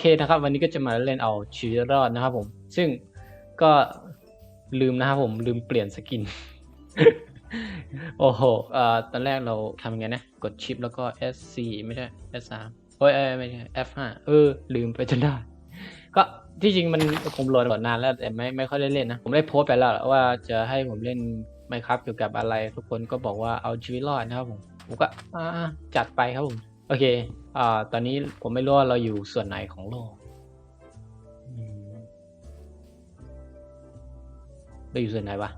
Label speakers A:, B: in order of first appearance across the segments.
A: เคนะครับวันนี้ก็จะมาเล่นเอาชีวิตรอดนะครับผม ซึ่งก็ลืมนะครับผมลืมเปลี่ยนสกิน โอ้โหเอ่อตอนแรกเราทำยังไงนะ กดชิปแล้วก็ S4 ไม่ใช่ S3 โอ้ยเอ้ยไม่ใช่ F5 เออ ลืมไปจนได้ ก็ที่จริงมันผมโหลดมานานแล้วแต่ไม่ไม่ค่อยได้เล่นนะ ผมได้โพสไปแล้วว่าจะให้ผมเล่นไมครับเกี่ยวกับอะไร ทุกคนก็บอกว่าเอาชีวิตรอดนะครับผม ผมก็จัดไปครับผม โอเค อ่า ตอนนี้ผมไม่รู้ว่าเราอยู่ส่วนไหนของโลกเราอยู่ส่วนไหนวะ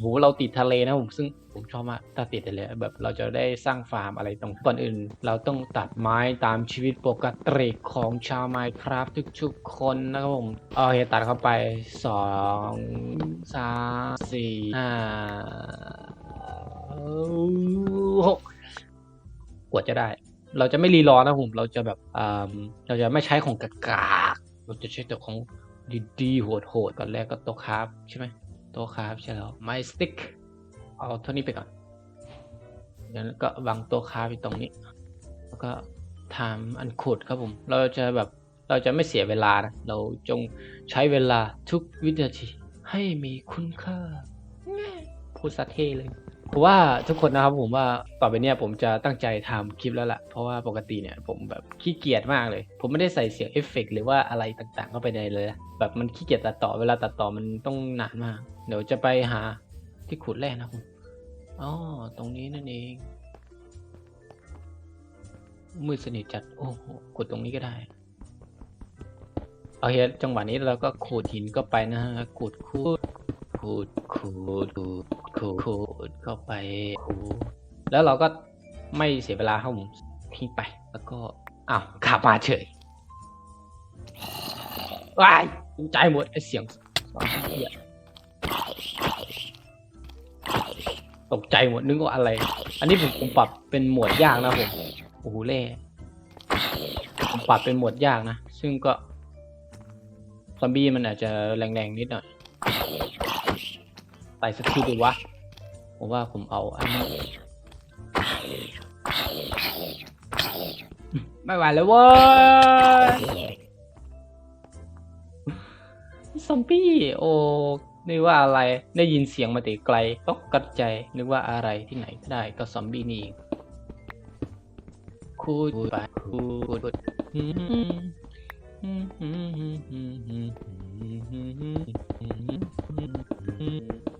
A: โหเราติดทะเลนะผมซึ่งผมชอบมากถ้าติดทะเลแบบเราจะได้สร้างฟาร์มอะไรตรงก่อนอื่น เราต้องตัดไม้ตามชีวิตปกติของชาวไมครับทุกๆคนนะครับผมโอเคตัดเข้าไปสองสามสี่ห้าหกกว่าจะได้ เราจะไม่รีรอนะผม เราจะแบบอ่าเราจะไม่ใช้ของกากากๆเราจะใช้แต่ของดีๆโหดๆก่อนแรกก็โตะคราฟใช่ไหมโตะคราฟใช่แล้วไม้สติ๊กเอาเท่านี้ไปก่อนเดี๋ยวก็วางโตะคราฟไปตรงนี้ แล้วก็ทำอันขุดครับผม เราจะแบบเราจะไม่เสียเวลานะ เราจงใช้เวลาทุกวินาทีให้มีคุณค่าพูดซะเทเลย ผมว่าทุกคนนะครับผมว่าต่อไปเนี่ยผมจะตั้งใจทำคลิปแล้วล่ะ เพราะว่าปกติเนี่ยผมแบบขี้เกียจมากเลย ผมไม่ได้ใส่เสียงเอฟเฟกต์หรือว่าอะไรต่างๆเข้าไปในเลยนะแบบมันขี้เกียจตัดต่อเวลาตัดต่อมันต้องนานมาก เดี๋ยวจะไปหาที่ขุดแร่นะผมอ๋อตรงนี้นั่นเองมืดสนิทจัด โอ้โหขุดตรงนี้ก็ได้โอาเคจังหวะนี้เราก็ขูดหินก็ไปนะฮะขูดขูดขูดขูดขูด ขูดขูดเข้าไปขูดแล้วเราก็ไม่เสียเวลาครับผมทิ้งไป แล้วก็อ้าวกลับมาเฉยว้ายใจหมดไอเสียงตกใจหมดนึกว่าอะไร อันนี้ผมผมปรับเป็นหมวดยากนะผมโอ้โหเล่ผมปรับเป็นหมวดยากนะ ซึ่งก็ซอมบี้มันอาจจะแรงๆนิดหน่อย ไต่สักทีดีวะ ผมว่าผมเอาอันนี้ไม่ไหวแล้วเว้ยซอมบี้โอ้นึกว่าอะไรได้ยินเสียงมาแต่ไกลตกกระใจนึกว่าอะไรที่ไหนก็ได้ก็ซอมบี้นี่คูดไปคูดเอ่อ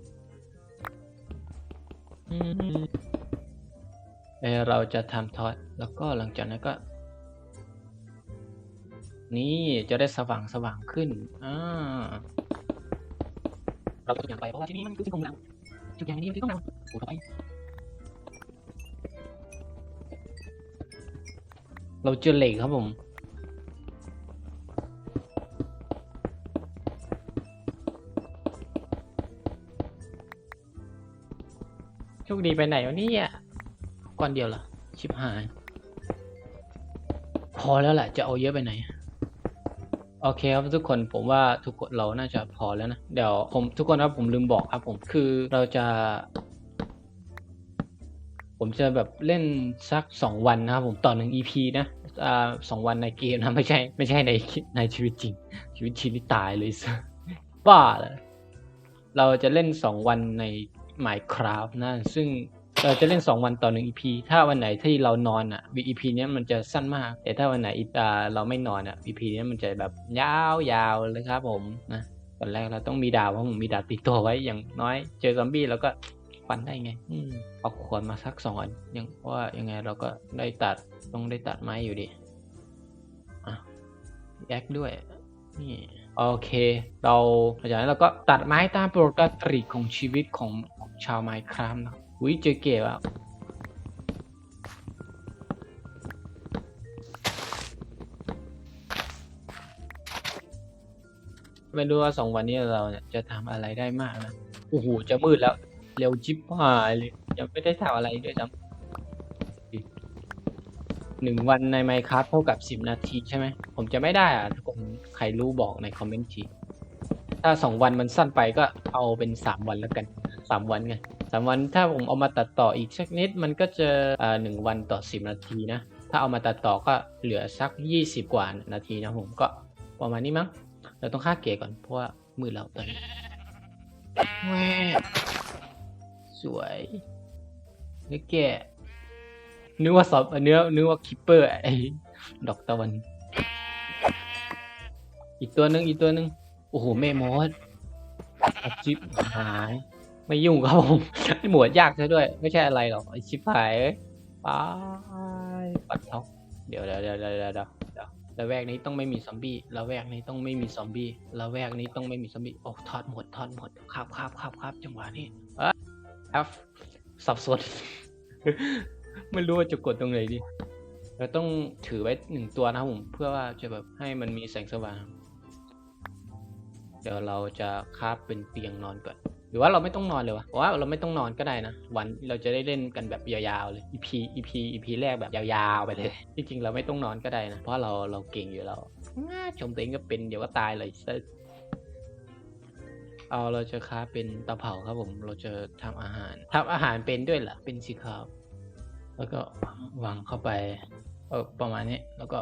A: เราจะทำทอดแล้วก็หลังจากนั้นก็ นี่จะได้สว่างสว่างขึ้นอ่าเราก็อย่างไปเพราะว่าที่นี่มันคือที่ของเราจุดอย่างนี้มันคือของเราโอ้ยเราเจอเหล็กครับผม ชคดีไปไหนวะเนี่ยก้อนเดียวเหรอชิบหาย พอแล้วแหละจะเอาเยอะไปไหน โอเคครับทุกคนผมว่าทุกคนเราน่าจะพอแล้วนะ เดี๋ยวผมทุกคนครับผมลืมบอกครับผมคือเราจะ ผมจะแบบเล่นสักสองวันนะครับผมต่อหนึ่ง EP นะอ่าสองวันในเกมนะไม่ใช่ ไม่ใช่ในในชีวิตจริง ชีวิตจริงนี่ตายเลยสิบ้าเลยเราจะเล่นสองวันใน Minecraft นะ ซึ่งเราจะเล่น 2 วันต่อ1 EP ถ้าวันไหนที่เรานอนอะ EP เนี้ยมันจะสั้นมาก แต่ถ้าวันไหนอีตาเราไม่นอนอะ EP เนี้ยมันจะแบบยาวๆเลยครับผมนะตอนแรกเราต้องมีดาบเพราะผมมีดาบติดตัวไว้อย่างน้อย เจอซอมบี้เราก็ฟันได้ไงอืมเอาขวานมาสักสองอันยังว่ายังไงเราก็ได้ตัดต้องได้ตัดไม้อยู่ดีอะแอคด้วยนี่โอเค เราหลังจากนั้นเราก็ตัดไม้ตามปกติของชีวิตของ ชาวไมค์ครามนะอุ้ยเจอเก็บอะไม่รู้ว่าสองวันนี้เราเนี่ยจะทำอะไรได้มากนะโอ้โหจะมืดแล้ว เร็วจิบหายเลยยังไม่ได้ทำอะไรด้วยซ้ำหนึ่งวันในไมค์ครับเท่ากับสิบนาทีใช่ไหมผมจะไม่ได้อะทุกคนใครรู้บอกในคอมเมนต์ทีถ้าสองวันมันสั้นไปก็เอาเป็นสามวันแล้วกัน สามวันไงสามวันถ้าผมเอามาตัดต่ออีกสักนิดมันก็จะอ่าหนึ่งวันต่อสิบนาทีนะ ถ้าเอามาตัดต่อก็เหลือสักยี่สิบกว่านาทีนะผมก็ประมาณนี้มั้งเราต้องฆ่าเก๋ก่อนเพราะว่ามือเราตอนนี้สวยเนื้อแก่นึกว่าสอบเนื้อนึกว่าคิปเปอร์ไอ้ดอกตะวัน อีกตัวนึงอีกตัวนึงโอ้โหแม่มดอาชิบหาย ไม่ยุ่งครับผมไอหมวดยากซะด้วย ไม่ใช่อะไรหรอกไอชิบหายไปปัดท็อกเดี๋ยวเดี๋ยวเดี๋ยวเดี๋ยวเดี๋ยวเดี๋ยวละแวกนี้ต้องไม่มีซอมบี้ละแวกนี้ต้องไม่มีซอมบี้ละแวกนี้ต้องไม่มีซอมบี้โอ้ทอดหมดทอดหมดครับครับครับครับจังหวะนี้เอฟสับสนไม่รู้ว่าจะกดตรงไหนดีเราต้องถือไว้หนึ่งตัวนะครับผมเพื่อว่าจะแบบให้มันมีแสงสว่าง เดี๋ยวเราจะคาบเป็นเตียงนอนก่อน หรือว่าเราไม่ต้องนอนเลยวะเพราะว่าเราไม่ต้องนอนก็ได้นะ วันเราจะได้เล่นกันแบบยาวๆเลย EP EP EP แรกแบบยาวๆไปเลยจริงๆเราไม่ต้องนอนก็ได้นะ เพราะเราเราเก่งอยู่แล้วง่าชมตัวเองก็เป็นเดี๋ยวก็ตายเลยซะเอาเราจะค้าเป็นเตาเผาครับผม เราจะทำอาหารทำอาหารเป็นด้วยเหรอเป็นสิครับ แล้วก็วางเข้าไปเออประมาณนี้แล้วก็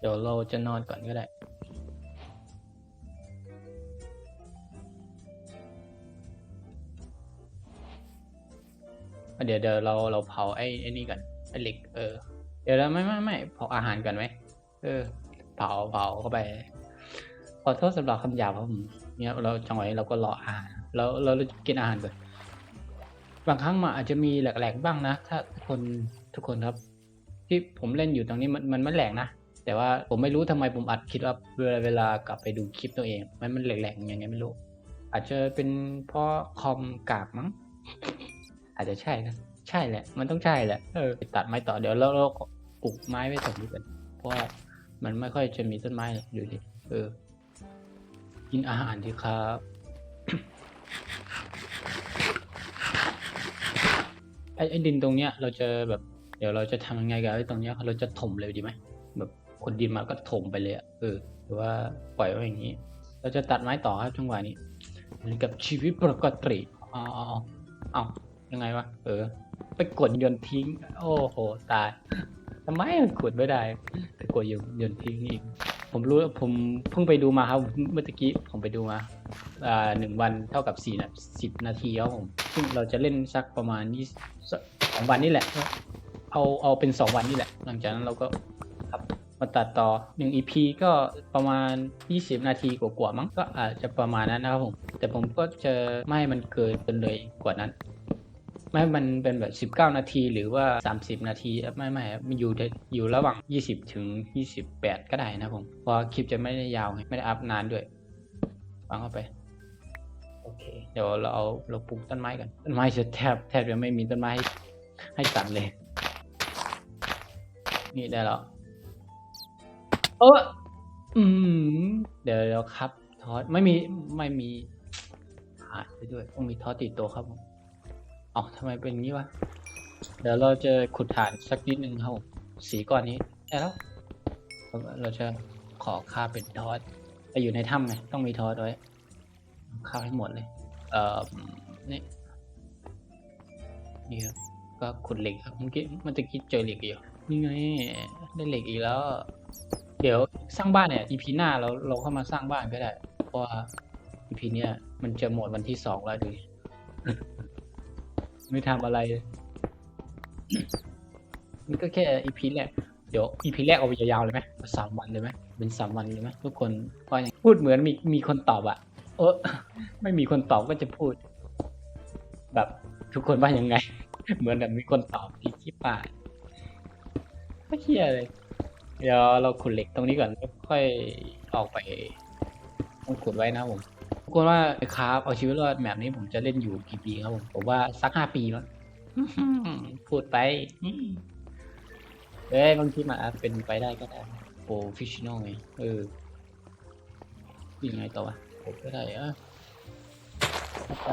A: เดี๋ยวเราจะนอนก่อนก็ได้ เดี๋ยวเดี๋ยวเราเราเผาไอ้ไอ้นี่ก่อนไอ้เหล็กเออ เดี๋ยวเราไม่ไม่ไม่เผาอาหารก่อนไหมเออ เผาเผาเข้าไป ขอโทษสำหรับคำหยาบครับผมเนี่ยเราจังหวะนี้เราก็รออาหารแล้วเราเรากินอาหารก่อนบางครั้งมันอาจจะมีแหลกๆบ้างนะ ถ้าทุกคนทุกคนครับ ที่ผมเล่นอยู่ตรงนี้มันมันไม่แหลกนะแต่ว่าผมไม่รู้ทำไมผมอัดคิดว่าเวลาเวลากลับไปดูคลิปตัวเอง มันมันแหลกๆยังไงไม่รู้ อาจจะเป็นเพราะคอมกากมั้ง อาจจะใช่นะ ใช่แหละ มันต้องใช่แหละเออตัดไม้ต่อเดี๋ยวเราเราปลูกไม้ไว้ตรงนี้กันเพราะว่ามันไม่ค่อยจะมีต้นไม้หรอกอยู่ดิเออ กินอาหารดีครับไอ้ไอ้ดินตรงเนี้ยเราจะแบบ เดี๋ยวเราจะทำยังไงกับไอ้ตรงเนี้ยเราจะถมเลยดีไหมแบบคนดินมาก็ถมไปเลยอะเออหรือว่าปล่อยไว้อย่างนี้ เราจะตัดไม้ต่อครับจังหวะนี้เหมือนกับชีวิตปกติอ๋ออ๋ออ๋อเอา ยังไงวะเออ ไปกดยนทิ้ง โอ้โหตายทำไมมันกดไม่ได้ไปกดยนยนทิ้งอีก ผมรู้ผมเพิ่งไปดูมาครับเมื่อกี้ผมไปดูมาอ่าหนึ่งวันเท่ากับสี่นะสิบนาทีครับผมซึ่งเราจะเล่นสักประมาณยี่สองวันนี่แหละ เอาเอาเป็นสองวันนี่แหละ หลังจากนั้นเราก็ครับมาตัดต่อหนึ่ง EP ก็ประมาณ 20 นาทีกว่าๆมั้งก็อาจจะประมาณนั้นนะครับผม แต่ผมก็จะไม่ให้มันเกินเลยกว่านั้น ไม่ให้มันเป็นแบบ 19 นาทีหรือว่า 30 นาทีไม่ไม่ครับมันอยู่ในอยู่ระหว่าง 20 ถึง 28 ก็ได้นะครับผมเพราะคลิปจะไม่ได้ยาวไงไม่ได้อัพนานด้วยวางเข้าไปโอเคเดี๋ยวเราเอาเราปลูกต้นไม้กันต้นไม้จะแทบแทบจะไม่มีต้นไม้ให้ให้ตัดเลย นี่ได้แล้วเอออืมเดี๋ยวเราครับทอสไม่มีไม่มีหายไปด้วยต้องมีทอสติดตัวครับผม อ๋อทำไมเป็นงี้วะ เดี๋ยวเราจะขุดฐานสักนิดนึงครับผมสีก้อนนี้ได้แล้ว เราจะขอค่าเป็นทอสไปอยู่ในถ้ำไงต้องมีทอสไว้ค่าให้หมดเลย เอ่อ นี่ นี่ครับ ก็ขุดเหล็กครับ เมื่อกี้มันจะคิดเจอเหล็กอีกเหรอนี่ไง ได้เหล็กอีกแล้ว เดี๋ยวสร้างบ้านเนี่ย EP หน้าเราเราเข้ามาสร้างบ้านก็ได้ เพราะว่า EP เนี้ยมันจะหมดวันที่สองแล้วดูดิ ไม่ทำอะไร นี่ก็แค่ EP แรกเดี๋ยว EP แรกเอาไปยาวๆเลยไหมสามวันเลยไหมเป็นสามวันเลยไหมทุกคนก็ยังพูดเหมือนมีมีคนตอบอะเออไม่มีคนตอบก็จะพูด แบบ ทุกคนว่ายังไง เหมือนแบบมีคนตอบที่คิดป่าไม่เฮียเลยเดี๋ยวเราขุดเหล็กตรงนี้ก่อนแล้วค่อยออกไปต้องขุดไว้นะผม คนว่าครับเอาชีวิตรอดแบบนี้ผมจะเล่นอยู่กี่ปีครับผมผมว่าสักห้าปีมั้งพูดไปเอ้ยบางทีมันอาจเป็นไปได้ก็ได้โปรฟิชชั่นอลไงเออยังไงต่อวะผมก็ได้อะเอาไป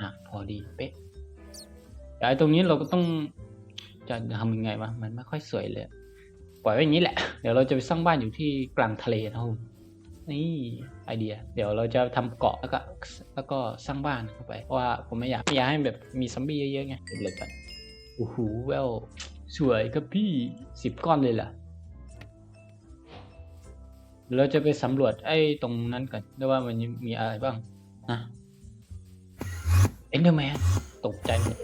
A: หักพอดีเป๊ะแต่ไอ้ตรงนี้เราก็ต้องจะทำยังไงวะมันไม่ค่อยสวยเลย ปล่อยไว้อย่างนี้แหละ เดี๋ยวเราจะไปสร้างบ้านอยู่ที่กลางทะเลนะครับผม นี่ไอเดีย เดี๋ยวเราจะทำเกาะแล้วก็แล้วก็สร้างบ้านเข้าไปเพราะว่าผมไม่อยากไม่อยากให้แบบมีซอมบี้เยอะๆไงเก็บล็กก่อนโอ้โหแววสวยครับพี่สิบก้อนเลยล่ะเราจะไปสำรวจไอ้ตรงนั้นกันด้วยว่ามันมีอะไรบ้างนะเอ็นเดอร์แมนตกใจหมด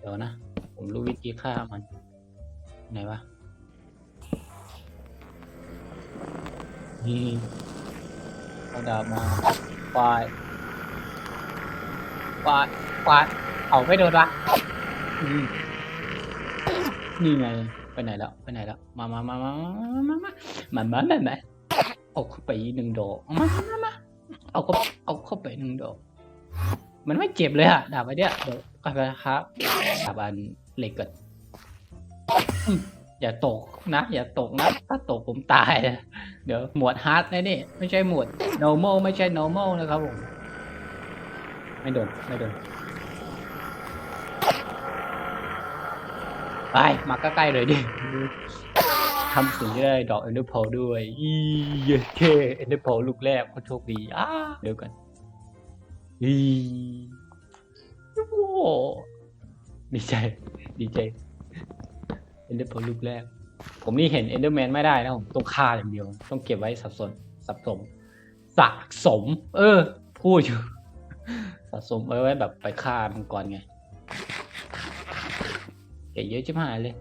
A: เดี๋ยวนะ ผมรู้วิธีฆ่ามันไหนวะ นี่เอาดาบมาปลายปลายปลายเอาไม่โดนละอืมนี่ไง ไปไหนแล้ว ไปไหนแล้ว มามามามามามามามามามามาเอาเข้าไปหนึ่งดอกเอามามามาเอาเข้าเอาเข้าไปหนึ่งดอก มันไม่เจ็บเลยอะดาบไปเนี่ยเดี๋ยวกลับไปครับดาบอันเหล็กก่อนอืมอย่าตกนะ อย่าตกนะ ถ้าตกผมตายนะ เดี๋ยวหมวดฮาร์ดนะนี่ ไม่ใช่หมวด normal ไม่ใช่ normal นะครับผม ไม่โดน ไม่โดน ไป มาใกล้ๆเลยดิทำสิ่งที่ได้ดอกเอนเดอร์โพด้วย อีเย้เคเอนเดอร์โพลูกแรกโคตรโชคดีอ้าเดี๋ยวกันอีโอ้ดีใจ ดีใจ เอนเดอร์โพลูกแรก ผมนี่เห็นเอนเดอร์แมนไม่ได้นะผมต้องฆ่าอย่างเดียว ต้องเก็บไว้สับสนสับสมสะสม เออ พูดอยู่สะสมเอาไว้แบบไปฆ่ามังกรไงเก็บเยอะๆจิบหายเลย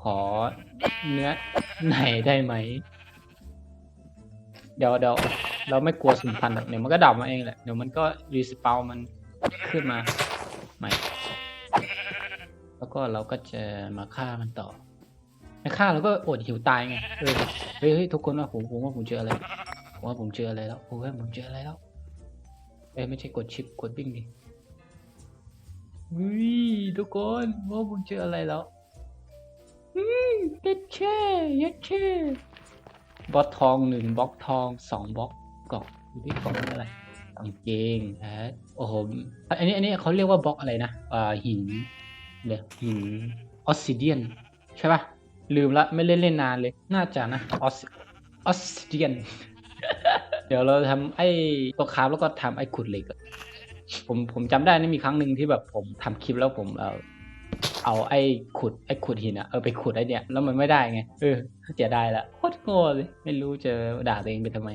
A: ขอเนื้อไหนได้ไหม เดี๋ยวเดี๋ยวเราไม่กลัวสูญพันธุ์เดี๋ยวมันก็ดับมาเองแหละ เดี๋ยวมันก็รีสปาวมันขึ้นมาใหม่ แล้วก็เราก็จะมาฆ่ามันต่อ ฆ่าเราก็อดหิวตายไงเออเฮ้ยเฮ้ยทุกคนว่าผมผมว่าผมเจออะไรผมว่าผมเจออะไรแล้วผมว่าผมเจออะไรแล้วเอ้ยไม่ใช่กดชิปกดวิ่งดิอุ้ยทุกคนว่าผมเจออะไรแล้วอืมเย็ดเช่เย็ดเช่บล็อกทองหนึ่งบล็อกทองสองบล็อกกล่องอยู่ที่กล่องอะไรกางเกงฮะโอ้โหอันนี้อันนี้เขาเรียกว่าบล็อกอะไรนะอ่าหินเดี๋ยหินออสซิเดียนใช่ปะ ลืมละไม่เล่นเล่นนานเลย น่าจะนะออสออสซิเดียน เดี๋ยวเราทำไอ้ตัวคราฟแล้วก็ทำไอ้ขุดเหล็กผมผมจำได้นะมีครั้งหนึ่งที่แบบผมทำคลิปแล้วผมเออเอาไอ้ขุดไอ้ขุดหินอะเออไปขุดไอ้เนี่ยแล้วมันไม่ได้ไงเออเสียดายละโคตรโง่เลยไม่รู้จะด่าตัวเองไปทำไม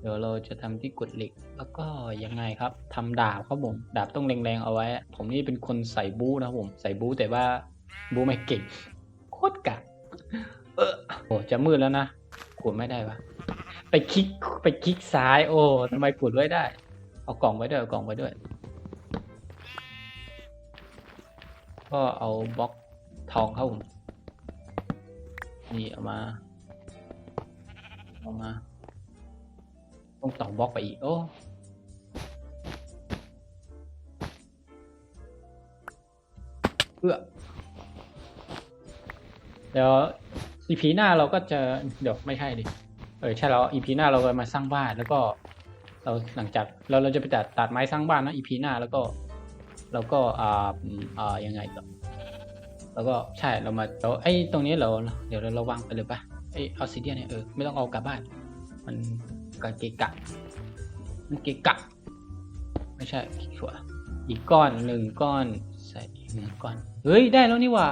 A: เดี๋ยวเราจะทำที่ขุดเหล็ก แล้วก็ยังไงครับทำดาบครับผมดาบต้องแรงๆเอาไว้ ผมนี่เป็นคนใส่บู๊นะครับผมใส่บู๊แต่ว่าบู๊ไม่เก่ง คตรกะเออโอ้จะมืดแล้วนะขุดไม่ได้ปะไปคลิกไปคลิกซ้าย โอ้ทำไมกดไว้ได้ เอากล่องไว้ด้วยเอากล่องไว้ด้วย ก็เอาบล็อกทองเข้าผมนี่เอามาเอามาต้องต่อบล็อกไปอีกโอ้เพื่อ เดี๋ยวอีพีหน้าเราก็จะเดี๋ยวไม่ใช่ดิเออใช่แล้วอีพีหน้าเราก็มาสร้างบ้านแล้วก็ เราหลังจากเราเราจะไปตัดตัดไม้สร้างบ้านนะอีพีหน้าแล้วก็เราก็อ่าอ่ายังไงต่อแล้วก็ใช่เรามาเราไอ้ตรงนี้เราเดี๋ยวเราเราวางไปเลยปะไอ้ออซิเดียนเนี่ยเออไม่ต้องเอากลับบ้าน มันกะเกะกะมันเกะกะ ไม่ใช่ชัวอีกก้อนหนึ่งก้อนใส่อีกหนึ่งก้อน เฮ้ยได้แล้วนี่ว่า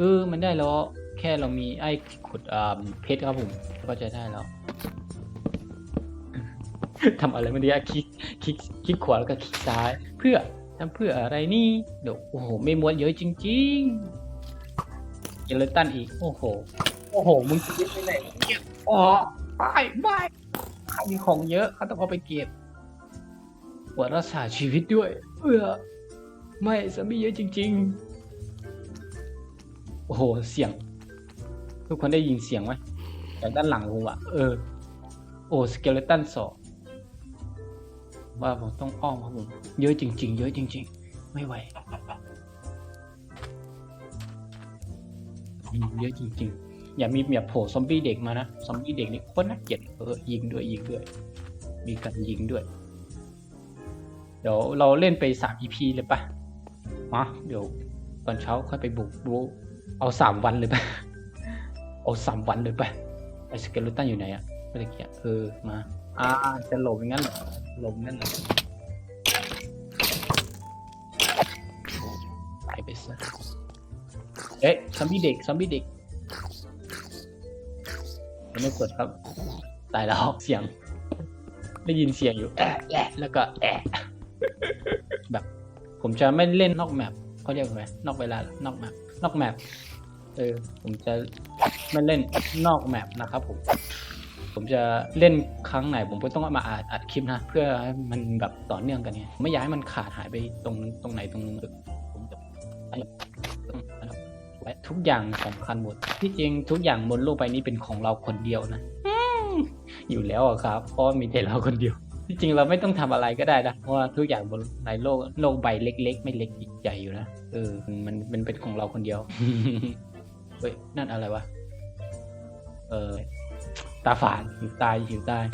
A: เออมันได้แล้วแค่เรามีไอ้ขุดอ่าเพชรครับผมก็จะได้แล้วทำอะไรไม่ได้อะคลิกคลิกคลิกขวาแล้วก็คลิกซ้าย เพื่อทำเพื่ออะไรนี่เดี๋ยวโอ้โหไม่มวนเยอะจริงๆเจเลตันอีกโอ้โหโอ้โหมึงจะไปไหนเนี่ยอ๋อไม่ไม่เขามีของเยอะเขาต้องเอาไปเก็บปวดรักษาชีวิตด้วยเพื่อไม่สามีเยอะจริง ๆ โอ้โห เสียง ทุกคนได้ยินเสียงไหมจากด้านหลังผมอะเออ โอ้สเกเลตันสองว่าผมต้องอ้อมครับผมเยอะจริง ๆ เยอะจริง ๆ ไม่ไหวเยอะจริง ๆ อย่ามีอย่าโผล่ซอมบี้เด็กมานะซอมบี้เด็กนี่โคตรน่าเกลียดเออยิงด้วยยิงด้วย มีการยิงด้วย เดี๋ยวเราเล่นไปสาม EP เลยปะมาเดี๋ยวตอนเช้าค่อยไปบุกดู เอาสามวันเลยปะเอาสามวันเลยปะไอสเกเลตันอยู่ไหนอะเมื่อกี้เออมา อ่าจะหลบอย่างนั้นเหรอหลบงั้นเหรอไปสัสเอ๊ะซอมบี้เด็กซอมบี้เด็กยังไม่กดครับ ตายแล้วเสียง ได้ยินเสียงอยู่แอะแอะแล้วก็แอะแบบ ผมจะไม่เล่นนอกแมปเขาเรียกว่าไงนอกเวลานอกแมป นอกแมปเออผมจะไม่เล่นนอกแมปนะครับผม ผมจะเล่นครั้งไหน ผมก็ต้องมาอัดอัดคลิปนะ เพื่อให้มันแบบต่อเนื่องกันเนี่ยไม่อยากให้มันขาดหายไปตรงตรงไหนตรงนึงผมจะนะครับไว้ทุกอย่างสำคัญหมด ที่จริงทุกอย่างบนโลกใบนี้เป็นของเราคนเดียวนะอืมอยู่แล้วอะครับ เพราะมีแต่เราคนเดียว ที่จริงเราไม่ต้องทำอะไรก็ได้นะ เพราะว่าทุกอย่างบนในโลกโลกใบเล็ก ๆ ไม่เล็กใหญ่อยู่นะ เออ มันมันเป็นของเราคนเดียว เฮ้ย นั่นอะไรวะ เออ ตาฝาดหิวตายหิวตาย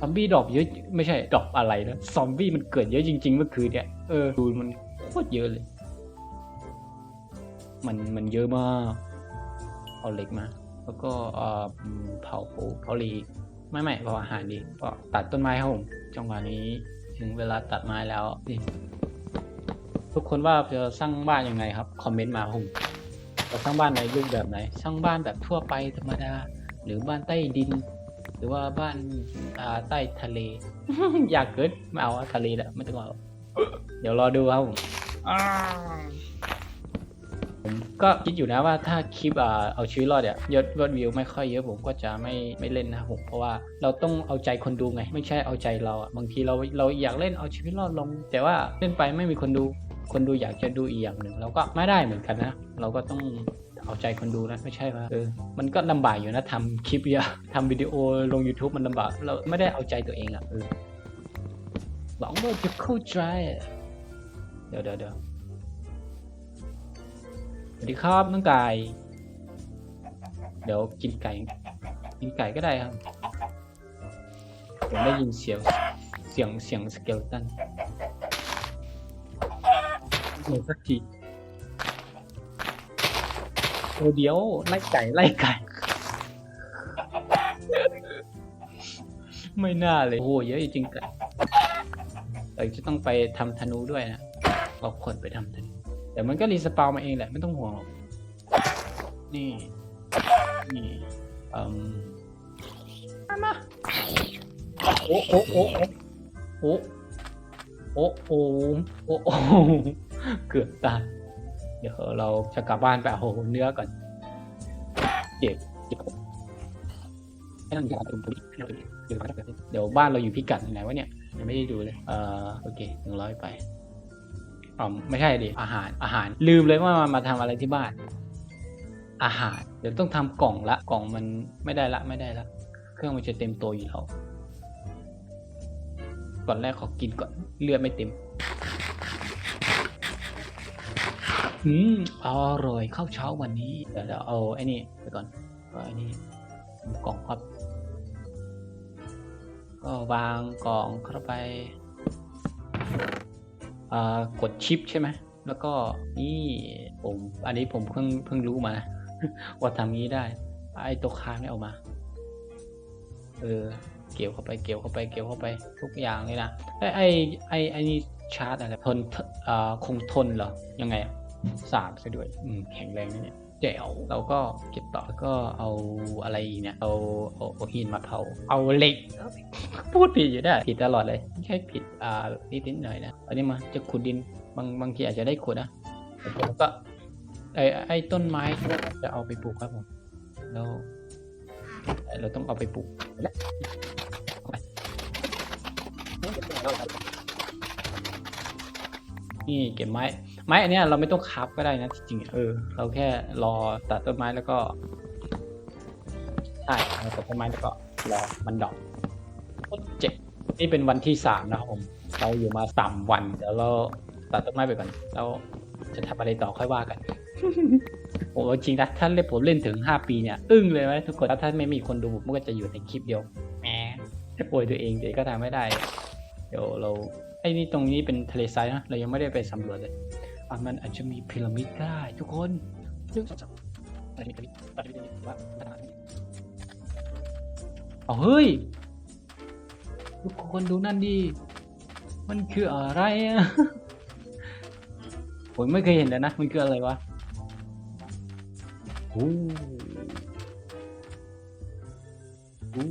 A: ซอมบี้ดอปเยอะ ไม่ใช่ดอปอะไรนะ ซอมบี้มันเกิดเยอะจริง ๆ เมื่อคืนเนี่ย เออ ดูมันโคตรเยอะเลย มันมันเยอะมาก เอาเหล็กมา แล้วก็เอ่อเผาเผาเหลี ไม่ไม่เผาอาหารดีก็ตัดต้นไม้ครับผมจังหวะนี้ถึงเวลาตัดไม้แล้วนี่ทุกคนว่าจะสร้างบ้านยังไงครับคอมเมนต์มาผมจะสร้างบ้านในรูปแบบไหนสร้างบ้านแบบทั่วไปธรรมดา หรือบ้านใต้ดิน หรือว่าบ้านาใต้ทะเล อยากเกิดไม่เอาทะเลแหละไม่ต้องเอาเดี๋ยวรอดูครับผม ผมก็คิดอยู่นะว่าถ้าคลิปเอาชีวิตรอดเนี่ยยอดยอดวิวไม่ค่อยเยอะผมก็จะไม่ไม่เล่นนะผมเพราะว่าเราต้องเอาใจคนดูไง ไม่ใช่เอาใจเราอะบางทีเราเราอยากเล่นเอาชีวิตรอดลง แต่ว่าเล่นไปไม่มีคนดูคนดูอยากจะดูอีกอย่างหนึ่งเราก็ไม่ได้เหมือนกันนะเราก็ต้องเอาใจคนดูนะไม่ใช่ว่าเออมันก็ลำบากอยู่นะทำคลิปเยอะทำวิดีโอลง YouTube มันลำบากเราไม่ได้เอาใจตัวเองอะเออหวังว่าจะเข้าใจเดี๋ยวเดี๋ยวเดี๋ยว สวัสดีครับน้องไก่ เดี๋ยวกินไก่ กินไก่ก็ได้ครับ ผมได้ยินเสียง เสียงเสียงสเกลตันโอ้สักทีโอเดี๋ยวไล่ไก่ไล่ไก่ ไม่น่าเลยโอ้เยอะจริงๆไก่เราจะต้องไปทำธนูด้วยนะเอาคนไปทำธนู แต่มันก็รีสปาวมาเองแหละไม่ต้องห่วงหรอกนี่นี่อืมมาโอ้โอ้โอ้โอ้โอ้โอ้โอ้โอ้เกือบตายเดี๋ยวเราจะกลับบ้านไปเอาเนื้อก่อนเก็บเก็บไม่ต้องการตุนตุนเดี๋ยวบ้านเราอยู่พิกัดไหนวะเนี่ยยังไม่ได้ดูเลยเอ่อโอเคหนึ่งร้อยไป อ๋อไม่ใช่ดิอาหารอาหาร ลืมเลยว่ามามาทำอะไรที่บ้าน อาหาร เดี๋ยวต้องทำกล่องละกล่องมันไม่ได้ละไม่ได้ละ เครื่องมันจะเต็มตัวอยู่แล้วก่อนแรกขอกินก่อนเลือดไม่เต็มอืมอร่อยข้าวเช้าวันนี้เดี๋ยวเดี๋ยวเอาไอ้นี่ไปก่อนก็ไอ้นี่กล่องครับ ก็วางกล่องเข้าไป กดชิปใช่ไหมแล้วก็นี่ผมอันนี้ผมเพิ่งเพิ่งรู้มา ว่าทำงี้ได้ ไอ้ตัวค้างนี่เอามา เออ เกี่ยวเข้าไปเกี่ยวเข้าไปเกี่ยวเข้าไปทุกอย่างเลยนะไอ้ไอ้ไอ้ไอ้นี่ชาร์จอะไรทนอ่าคงทนเหรอยังไงอะสามซะด้วย อืมแข็งแรงนะเนี่ย แจ๋วเราก็เก็บต่อแล้วก็เอาอะไรอีกเนี่ยเอาเอาเอาหินมาเผาเอาเหล็ก พูดผิดอยู่ได้ผิดตลอดเลยไม่ใช่ผิดอ่านิดนิดหน่อยนะอันนี้มาจะขุดดินบางบางทีอาจจะได้ขุดนะแล้วก็ไอไอต้นไม้จะเอาไปปลูกครับผมแล้วเราต้องเอาไปปลูกแล้วนี่เก็บไม้ ไม้อันเนี้ยเราไม่ต้องคับก็ได้นะจริงๆเออ เราแค่รอตัดต้นไม้แล้วก็ใช่เราตัดต้นไม้แล้วก็รอมันดอกโคตรเจ็บนี่เป็นวันที่สามนะครับผม เราอยู่มาสามวัน เดี๋ยวเราตัดต้นไม้ไปก่อนแล้วจะทำอะไรต่อค่อยว่ากัน ผมเอาจริงนะถ้าเล่นผมเล่นถึงห้าปีเนี่ย อึ้งเลยไหมทุกคนถ้าไม่มีคนดูผมก็จะอยู่ในคลิปเดียวแหมป่วยตัวเองเดี๋ยวก็ทำไม่ได้ เดี๋ยวเราไอ้นี่ตรงนี้เป็นทะเลทรายนะเรายังไม่ได้ไปสำรวจเลย อะมันอาจจะมีพีระมิดได้ ทุกคนเรื่องจับอาจจะมีพีระมิดอาจจะมีพีระมิดว่าขนาดนี้เอาเฮ้ย ทุกคนดูนั่นดิ มันคืออะไรอะผมไม่เคยเห็นเลยนะ มันคืออะไรวะโอ้โอ้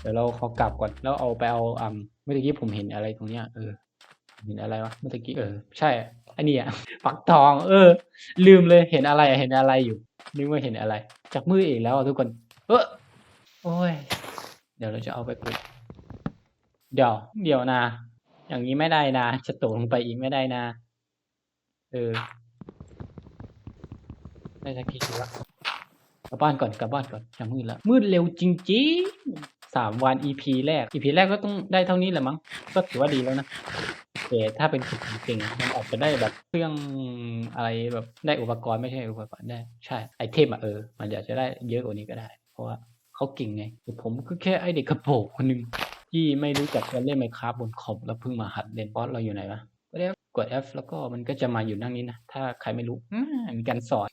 A: เดี๋ยวเราขอกลับก่อน แล้วเอาไปเอาอ่าเมื่อกี้ผมเห็นอะไรตรงเนี้ยเออ เห็นอะไรวะเมื่อกี้เออใช่อันนี้อะฟักทอง เออ ลืมเลยเห็นอะไรเห็นอะไรอยู่นึกว่าเห็นอะไร จากมืออีกแล้วทุกคน เออโอ้ย เดี๋ยวเราจะเอาไปปลูกเดี๋ยว เดี๋ยวนะ อย่างนี้ไม่ได้นะ จะตกลงไปอีกไม่ได้นะ เออได้สักกี่ละกลับบ้านก่อนกลับบ้านก่อนจะมืดแล้วมืดเร็วจริงๆสามวัน EP แรก EP แรกก็ต้องได้เท่านี้แหละมั้ง ก็ถือว่าดีแล้วนะ แต่ถ้าเป็นจุดจริงๆมันอาจจะได้แบบเครื่องอะไรแบบได้อุปกรณ์ไม่ใช่อุปกรณ์ได้ใช่ไอเทมอะเออ มันอยากจะได้เยอะกว่านี้ก็ได้ เพราะว่าเขาเก่งไงแต่ผมก็แค่ไอเด็กกระโปรงคนหนึ่งที่ไม่รู้จักการเล่นไมคราฟบนคอมแล้วเพิ่งมาหัดเล่นบอสเราอยู่ไหนวะก็ได้กด F แล้วก็มันก็จะมาอยู่นั่งนี้นะ ถ้าใครไม่รู้มีการสอน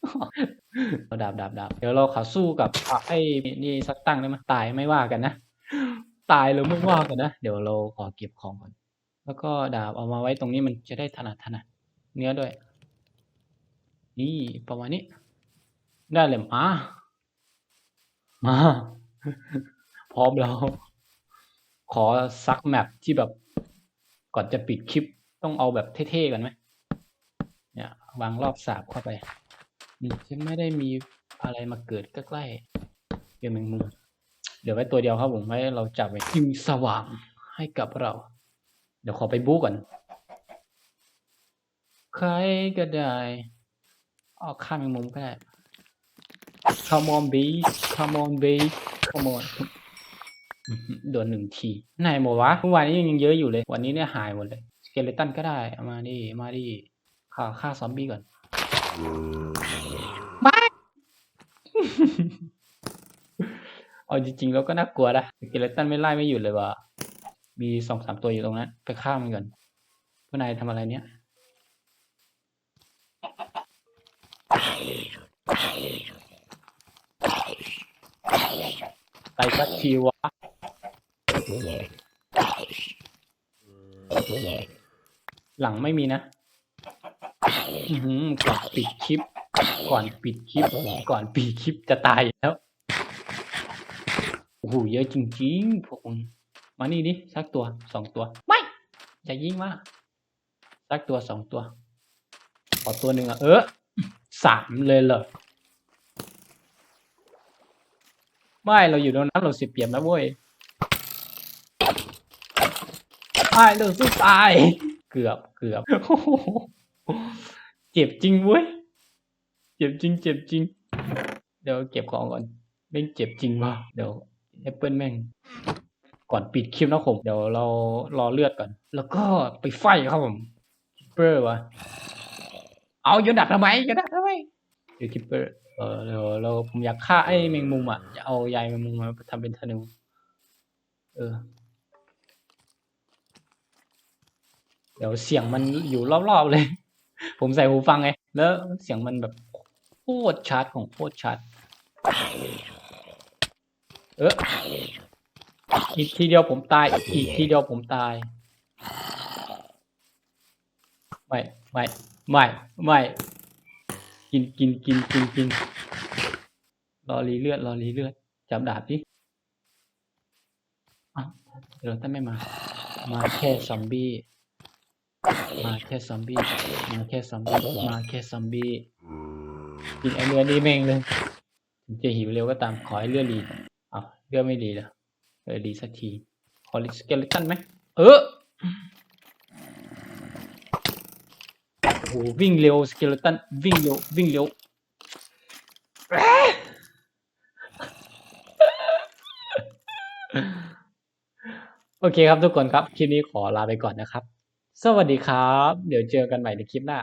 A: เราดาบดาบดาบเดี๋ยวเราขอสู้กับไอ้นี่สักตั้งได้ไหมตายไม่ว่ากันนะ ตายแล้วไม่ว่ากันนะ เดี๋ยวเราขอเก็บของก่อน แล้วก็ดาบเอามาไว้ตรงนี้มันจะได้ถนัดถนัดเนื้อด้วย นี่ประมาณนี้ ได้เลยมา มา พร้อมแล้ว ขอซักแมปที่แบบ ก่อนจะปิดคลิปต้องเอาแบบเท่ๆกันไหมเนี่ยวางรอบสาบเข้าไป นี่จะไม่ได้มีอะไรมาเกิดใกล้ๆเดี๋ยวแมงมุมเดี๋ยวไว้ตัวเดียวครับผมไว้เราจับไว้จึงสว่างให้กับเรา เดี๋ยวขอไปบู๊ก่อน ใครก็ได้เอาข้ามแมงมุมก็ได้ Come on b e Come on b e Come on อื้อหือโดนหนึ่งทีไหนหมดวะเมื่อวานนี้ยังเยอะอยู่เลย วันนี้เนี่ยหายหมดเลยสเกเลตันก็ได้เอามาดิมาดิฆ่าฆ่าซอมบี้ก่อนไม่เอาจริงๆแล้วก็น่ากลัวนะสเกเลตันไม่ไล่ไม่หยุดเลยว่ะ มีสองสามตัวอยู่ตรงนั้น ไปฆ่ามันก่อนพวกนายทำอะไรเนี่ยไปสักทีวะหลังไม่มีนะก่อนปิดคลิป ก่อนปิดคลิป ก่อนปิดคลิปจะตายแล้ว โอ้โหเยอะจริงๆพวกมึง มานี่ดิสักตัวสองตัว ไม่อย่ายิงมาสักตัวสองตัว ขอตัวหนึ่งอะเออสามเลยเหรอไม่เราอยู่ตรงนั้นเราเสียเปรียบนะเว้ยไม่เราสู้ตาย เกือบเกือบเจ็บจริงเว้ยเจ็บจริง เจ็บจริง เดี๋ยวเก็บของก่อนแม่งเจ็บจริงว่ะเดี๋ยวแอปเปิลแม่ง ก่อนปิดคลิปนะผม เดี๋ยวเรารอเลือดก่อน แล้วก็ไปไฟครับผมคิปเปอร์วะเอาโยนดักทำไมโยนดักทำไมเดี๋ยวคิปเปอร์เออเดี๋ยวเราผมอยากฆ่าไอ้แมงมุมอะจะเอาใยแมงมุมมาทำเป็นธนูเออ เดี๋ยวเสียงมันอยู่รอบๆเลย ผมใส่หูฟังไง แล้วเสียงมันแบบโคตรชัดของโคตรชัด เออ อีกทีเดียวผมตาย อีกทีเดียวผมตาย ไม่ไม่ไม่ไม่กินกินกินกินกินรอรีเลือดรอรีเลือดจับดาบดิอ้าวเดี๋ยวท่านไม่มา มาแค่ซอมบี้ มาแค่ซอมบี้ มาแค่ซอมบี้ มาแค่ซอมบี้ กินไอเนื้อนี่แม่งเลยถึงจะหิวเร็วก็ตาม ขอให้เลือดรีอ้าวเลือดไม่รีแล้ว เออรีสักทีขอลิสเกเลตันไหมเออโอ้โหวิ่งเร็วสเกลตันวิ่งเร็ววิ่งเร็วโอเคครับทุกคนครับ คลิปนี้ขอลาไปก่อนนะครับ สวัสดีครับ เดี๋ยวเจอกันใหม่ในคลิปหน้า